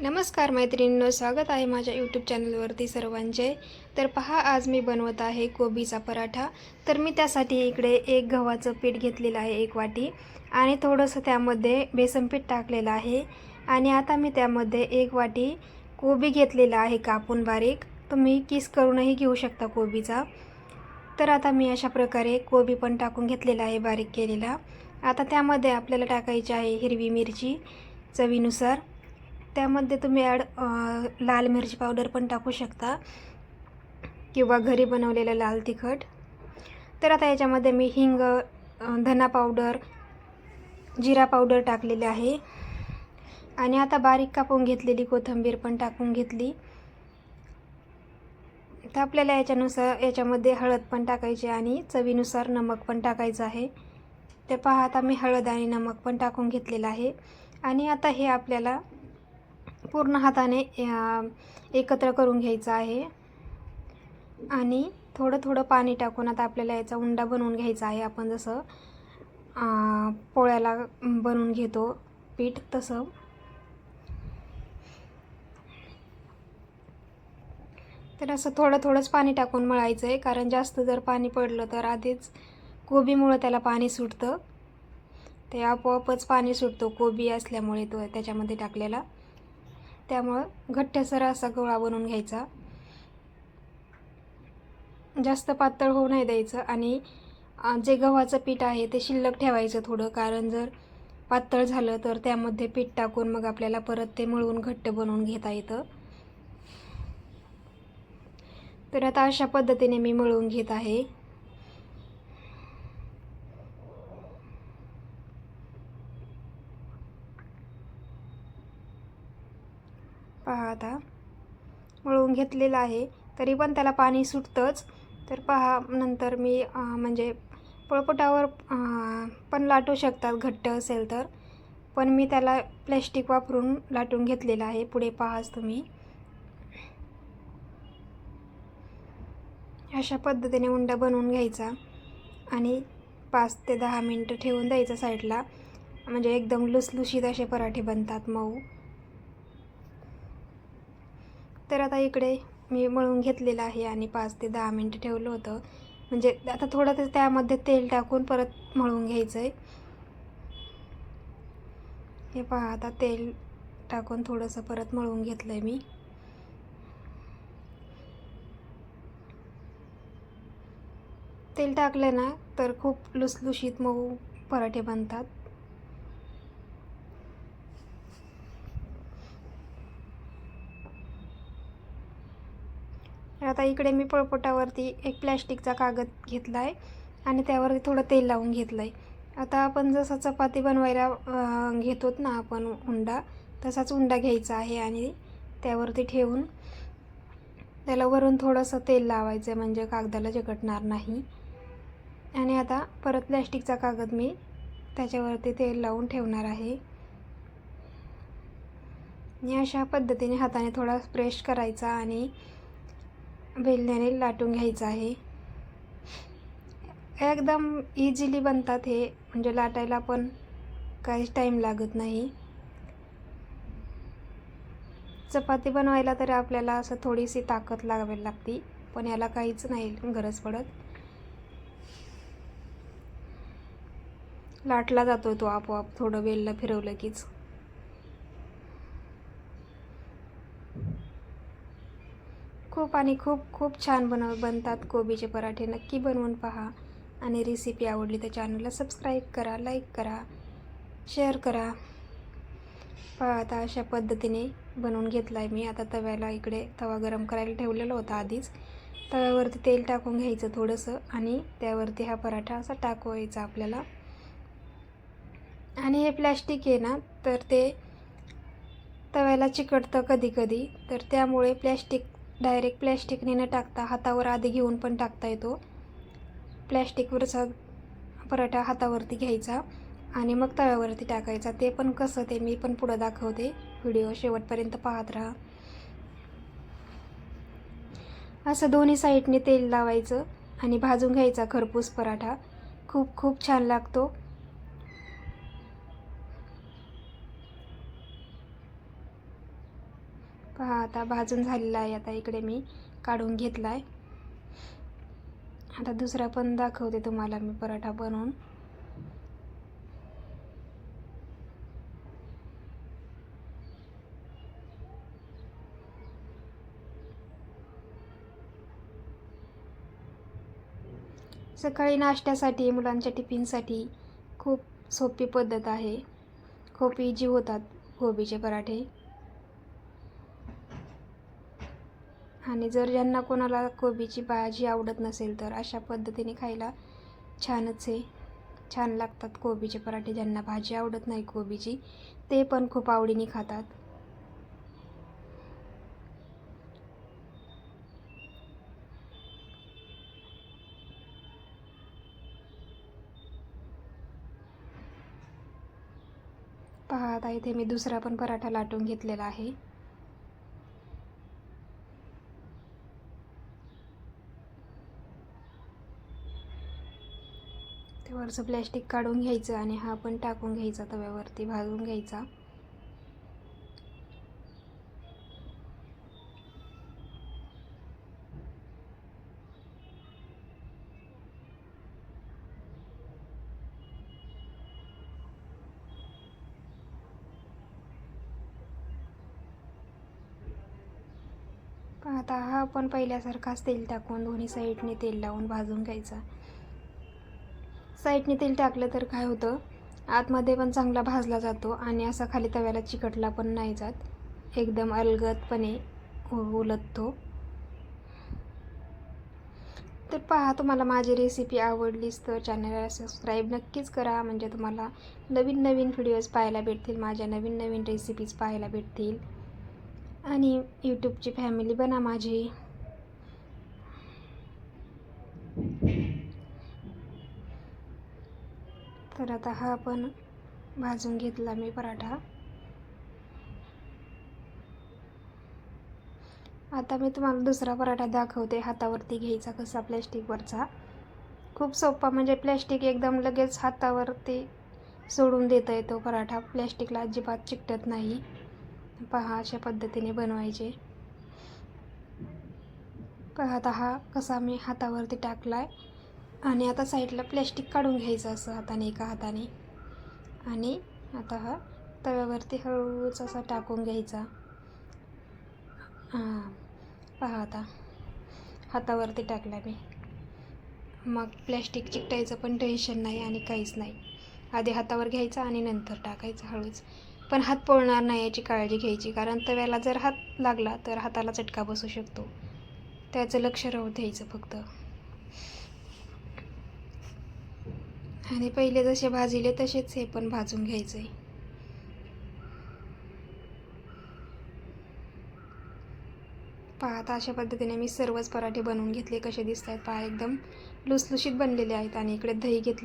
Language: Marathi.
नमस्कार मैत्रिणींनो स्वागत आहे माझ्या यूट्यूब चॅनलवरती सर्वांचे. तर पहा आज मी बनवत आहे कोबीचा पराठा. तर मी त्यासाठी इकडे एक गव्हाचं पीठ घेतलेलं आहे एक वाटी. आणि थोडंसं त्यामध्ये बेसन पीठ टाकलेलं आहे. आणि आता मी त्यामध्ये एक वाटी कोबी घेतलेला आहे कापून बारीक. तुम्ही किस करूनही घेऊ शकता कोबीचा. तर आता मी अशा प्रकारे कोबी पण टाकून घेतलेला आहे बारीक केलेला. आता त्यामध्ये आपल्याला टाकायची आहे हिरवी मिरची चवीनुसार. त्यामध्ये तुम्ही ॲड लाल मिरची पावडर पण टाकू शकता. किंवा घरी बनवलेलं लाल तिखट. तर आता याच्यामध्ये मी हिंग धना पावडर जिरा पावडर टाकलेले आहे. आणि आता बारीक कापून घेतलेली कोथिंबीर पण टाकून घेतली. तर आपल्याला याच्यानुसार याच्यामध्ये हळद पण टाकायची आणि चवीनुसार नमक पण टाकायचं आहे. ते पहा आता मी हळद आणि नमक पण टाकून घेतलेलं आहे. आणि आता हे आपल्याला पूर्ण हाताने एकत्र करून घ्यायचं आहे. आणि थोडं थोडं पाणी टाकून आता आपल्याला याचा उंडा बनवून घ्यायचा आहे. आपण जसं पोळ्याला बनवून घेतो पीठ तसं. तर असं थोडं थोडंच पाणी टाकून मळायचं आहे कारण जास्त जर पाणी पडलं तर आधीच कोबीमुळं त्याला पाणी सुटतं. ते आपोआपच पाणी सुटतो कोबी असल्यामुळे तो त्याच्यामध्ये टाकलेला. त्यामुळं घट्टसर असा गोळा बनवून घ्यायचा. जास्त पातळ होऊ नाही द्यायचं आणि जे गव्हाचं पीठ आहे ते शिल्लक ठेवायचं थोडं कारण जर पातळ झालं तर त्यामध्ये पीठ टाकून मग आपल्याला परत ते मळून घट्ट बनवून घेता येतं. तर आता अशा पद्धतीने मी मळून घेत आहे पहा आता मळून घेतलेलं आहे. तरी पण त्याला पाणी सुटतंच. तर पहा नंतर मी म्हणजे पळपटावर पण लाटू शकतात घट्ट असेल तर. पण मी त्याला प्लॅस्टिक वापरून लाटून घेतलेलं आहे. पुढे पहाच तुम्ही. अशा पद्धतीने उंडा बनवून घ्यायचा. आणि पाच ते दहा मिनटं ठेवून द्यायचा साईडला. म्हणजे एकदम लुसलुशीत असे पराठे बनतात मऊ. तर आता इकडे मी मळून घेतलेलं आहे आणि पाच ते दहा मिनटं ठेवलं होतं. म्हणजे आता थोडं ते त्यामध्ये तेल टाकून परत मळून घ्यायचं आहे हे पहा आता तेल टाकून थोडंसं परत मळून घेतलं आहे मी. तेल टाकलं ना तर खूप लुसलुशीत मऊ पराठे बनतात. आता इकडे मी पळपोटावरती एक प्लॅस्टिकचा कागद घेतला आहे आणि त्यावरती थोडं तेल लावून घेतलं आहे आता आपण जसं चपाती बनवायला घेतोत ना आपण उंडा तसाच उंडा घ्यायचा आहे आणि त्यावरती ठेवून त्याला वरून थोडंसं तेल लावायचं आहे म्हणजे कागदाला चिकटणार नाही. आणि आता परत प्लॅस्टिकचा कागद मी त्याच्यावरती तेल लावून ठेवणार आहे. आणि अशा पद्धतीने हाताने थोडा प्रेस करायचा आणि बेलण्याने लाटून घ्यायचं आहे. एकदम इझिली बनतात हे म्हणजे लाटायला पण काहीच टाईम लागत नाही. चपाती बनवायला तरी आपल्याला असं थोडीशी ताकद लागावी लागते पण याला काहीच नाही गरज पडत. लाटला जातो तो आपोआप थोडं वेलला फिरवलं कीच. खूप आणि खूप खूप छान बनव बनतात कोबीचे पराठे. नक्की बनवून पहा. आणि रेसिपी आवडली तर चॅनलला सबस्क्राईब करा लाईक करा शेअर करा. पहा आता अशा पद्धतीने बनवून घेतला आहे मी. आता तव्याला इकडे तवा गरम करायला ठेवलेला होता आधीच. तव्यावरती तेल टाकून घ्यायचं थोडंसं आणि त्यावरती हा पराठा असा टाकवायचा आपल्याला. आणि हे प्लॅस्टिक आहे ना तर ते तव्याला चिकटतं कधी कधी. तर त्यामुळे प्लॅस्टिक डायरेक्ट प्लॅस्टिकने न टाकता हातावर आधी घेऊन पण टाकता येतो. प्लॅस्टिकवरचा पराठा हातावरती घ्यायचा आणि मग तव्यावरती टाकायचा. ते पण कसं ते मी पण पुढं दाखवते. व्हिडिओ शेवटपर्यंत पाहत राहा. असं दोन्ही साईडने तेल लावायचं आणि भाजून घ्यायचा खरपूस पराठा. खूप खूप छान लागतो. पहा आता भाजून झालेला आहे. आता इकडे मी काढून घेतला आहे आता दुसरा पण दाखवते तुम्हाला मी पराठा बनवून. सकाळी नाश्त्यासाठी मुलांच्या टिफिनसाठी खूप सोपी पद्धत आहे. खूप इजी होतात कोबीचे पराठे. आणि जर ज्यांना कोणाला कोबीची भाजी आवडत नसेल तर अशा पद्धतीने खायला छानच आहे. छान लागतात कोबीचे पराठे. ज्यांना भाजी आवडत नाही कोबीची ते पण खूप आवडीने खातात. पाहता इथे मी दुसरा पण पराठा लाटून घेतलेला आहे. वरचं प्लॅस्टिक काढून घ्यायचं आणि हा पण टाकून घ्यायचा तव्यावरती भाजून घ्यायचा. आता हा पण पहिल्यासारखाच तेल टाकून दोन्ही साईडने तेल लावून भाजून घ्यायचा. साईडने तेल टाकलं तर काय होतं? आतमध्ये पण चांगला भाजला जातो आणि असा खाली तव्याला चिकटला पण नाही जात. एकदम अलगदपणे उलटतो. तर पहा तुम्हाला माझी रेसिपी आवडलीच तर चॅनलला सबस्क्राईब नक्कीच करा. म्हणजे तुम्हाला नवीन नवीन व्हिडिओज पाहायला भेटतील माझ्या नवीन नवीन रेसिपीज पाहायला भेटतील. आणि यूट्यूबची फॅमिली बना माझी. तर आता हा आपण भाजून घेतला मी पराठा. आता मी तुम्हाला दुसरा पराठा दाखवते. हातावरती घ्यायचा कसा प्लॅस्टिकवरचा. खूप सोपा म्हणजे प्लॅस्टिक एकदम लगेच हातावरती सोडून देता येतो पराठा. प्लॅस्टिकला अजिबात चिकटत नाही. पहा अशा पद्धतीने बनवायचे. पहा आता हा कसा मी हातावरती टाकला आहे आणि आता साईडला प्लॅस्टिक काढून घ्यायचं असं हाताने एका हाताने. आणि आता हा तव्यावरती हळूच असा टाकून घ्यायचा. हां पहा आता. हातावरती टाकला मी. मग प्लॅस्टिक चिकटायचं पण टेन्शन नाही आणि काहीच नाही. आधी हातावर घ्यायचा आणि नंतर टाकायचं हळूच. पण हात पोळणार नाही याची काळजी घ्यायची कारण तव्याला जर हात लागला तर हाताला चटका बसू शकतो. त्याचं लक्ष राहू द्यायचं फक्त. आणि पहिले जसे भाजिले तसेच हे पण भाजून घ्यायचं. आहे पहा आता अशा पद्धतीने मी सर्वच पराठे बनवून घेतले. कसे दिसत आहेत पहा एकदम लुसलुशीत बनलेले आहेत आणि इकडे दही घेतले.